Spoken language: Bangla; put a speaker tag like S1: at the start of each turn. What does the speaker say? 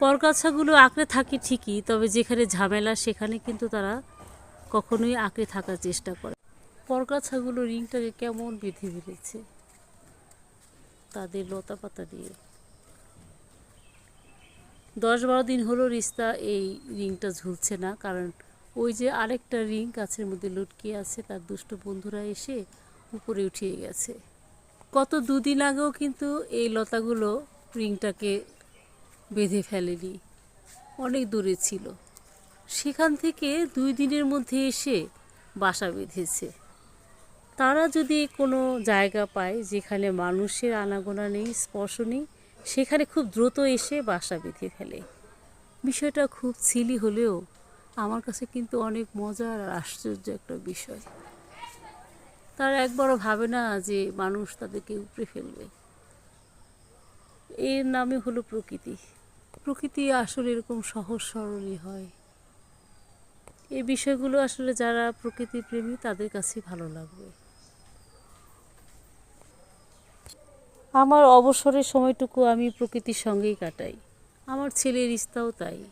S1: পরগাছাগুলো আঁকড়ে থাকে ঠিকই, তবে যেখানে ঝামেলা সেখানে কিন্তু তারা কখনোই আঁকড়ে থাকার চেষ্টা করে। পরগাছাগুলো রিংটাকে কেমন বেঁধে ফেলেছে, তাদের লতা পাতা দিয়ে। দশ বারো দিন হলো রিস্তা এই রিংটা ঝুলছে না, কারণ ওই যে আরেকটা রিং গাছের মধ্যে লটকে আছে, তার দুষ্ট বন্ধুরা এসে উপরে উঠিয়ে গেছে। গত দুদিন আগেও কিন্তু এই লতাগুলো রিংটাকে বেঁধে ফেলেনি। অনেক দূরে ছিল। সেখান থেকে দুই দিনের মধ্যে এসে বাসা বেঁধেছে। তারা যদি কোনো জায়গা পায় যেখানে মানুষের আনাগোনা নেই, স্পর্শ নেই, সেখানে খুব দ্রুত এসে বাসা বেঁধে ফেলে। বিষয়টা খুব ছিলি হলেও আমার কাছে কিন্তু অনেক মজার আর আশ্চর্য একটা বিষয়। তারা একবারও ভাবে না যে মানুষ তাদেরকে উপড়ে ফেলবে। এর নামে হলো প্রকৃতি। প্রকৃতি আসলে এরকম সহজ সরলই হয়। এই বিষয়গুলো আসলে যারা প্রকৃতি প্রেমী, তাদের কাছেই ভালো লাগবে। আমার অবসরের সময়টুকু আমি প্রকৃতির সঙ্গেই কাটাই। আমার ছেলের রিস্তাও তাই।